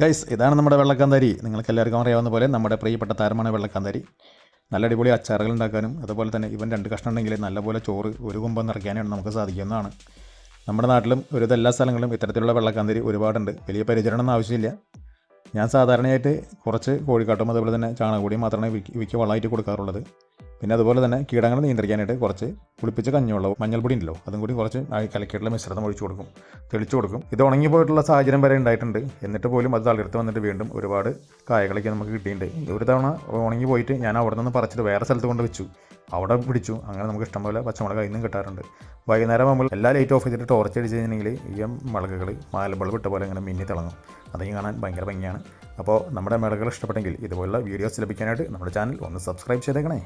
Guys ഇതാണ് നമ്മുടെ വെള്ളക്കാന്താരി. നിങ്ങൾക്ക് എല്ലാവർക്കും അറിയാവുന്ന പോലെ നമ്മുടെ പ്രിയപ്പെട്ട താരമാണ് വെള്ളക്കാന്താരി. നല്ല അടിപൊളി അച്ചാറുകൾ ഉണ്ടാക്കാനും അതുപോലെ തന്നെ ഇവൻ രണ്ട് കഷ്ണം ഉണ്ടെങ്കിൽ നല്ലപോലെ ചോറ് ഒരു കുമ്പം നിറയ്ക്കാനാണ് നമുക്ക് സാധിക്കുന്നതാണ്. നമ്മുടെ നാട്ടിലും ഒരു എല്ലാ സ്ഥലങ്ങളിലും ഇത്തരത്തിലുള്ള വെള്ളക്കാന്താരി ഒരുപാടുണ്ട്. വലിയ പരിചരണം ആവശ്യമില്ല. ഞാൻ സാധാരണയായിട്ട് കുറച്ച് കോഴിക്കാട്ടും അതുപോലെ തന്നെ ചാണകപ്പൊടിയും മാത്രമേ വിൽക്ക് വിൽക്ക് വളമായിട്ട് കൊടുക്കാറുള്ളത്. പിന്നെ അതുപോലെ തന്നെ കീടങ്ങൾ നിയന്ത്രിക്കാനായിട്ട് കുറച്ച് പുളിപ്പിച്ച കഞ്ഞിവെള്ളവും മഞ്ഞൾപ്പൊടി ഉണ്ടല്ലോ അതും കൂടി കുറച്ച് കലക്കിയിട്ടുള്ള മിശ്രിതം ഒഴിച്ചു കൊടുക്കും തെളിച്ചു കൊടുക്കും. ഇത് ഉണങ്ങി പോയിട്ടുള്ള സാഹചര്യം വരെ ഉണ്ടായിട്ടുണ്ട്. എന്നിട്ട് പോലും അത് തളിർത്ത് വന്നിട്ട് വീണ്ടും ഒരുപാട് കായകളൊക്കെ നമുക്ക് കിട്ടിയിട്ടുണ്ട്. ഒരു തവണ ഉണങ്ങി പോയിട്ട് ഞാൻ അവിടെ നിന്ന് പറിച്ചിട്ട് വേറെ സ്ഥലത്ത് കൊണ്ട് വെച്ചു. അവിടെ പിടിച്ചു. അങ്ങനെ നമുക്ക് ഇഷ്ടംപോലെ പച്ചമുളക് ഇന്നും കിട്ടാറുണ്ട്. വൈകുന്നേരം നമ്മൾ എല്ലാ ലൈറ്റ് ഓഫ് ചെയ്തിട്ട് ടോർച്ച് അടിച്ച് കഴിഞ്ഞിട്ടുണ്ടെങ്കിൽ ഈ മുളകുകൾ മാലബൾബ് ഇട്ട പോലെ ഇങ്ങനെ മിന്നി തിളങ്ങും. അതെങ്കിൽ കാണാൻ ഭയങ്കര ഭംഗിയാണ്. അപ്പോൾ നമ്മുടെ മിളകുകൾ ഇഷ്ടപ്പെട്ടെങ്കിൽ ഇതുപോലുള്ള വീഡിയോസ് ലഭിക്കാനായിട്ട് നമ്മുടെ ചാനൽ ഒന്ന് സബ്സ്ക്രൈബ് ചെയ്തേക്കണേ.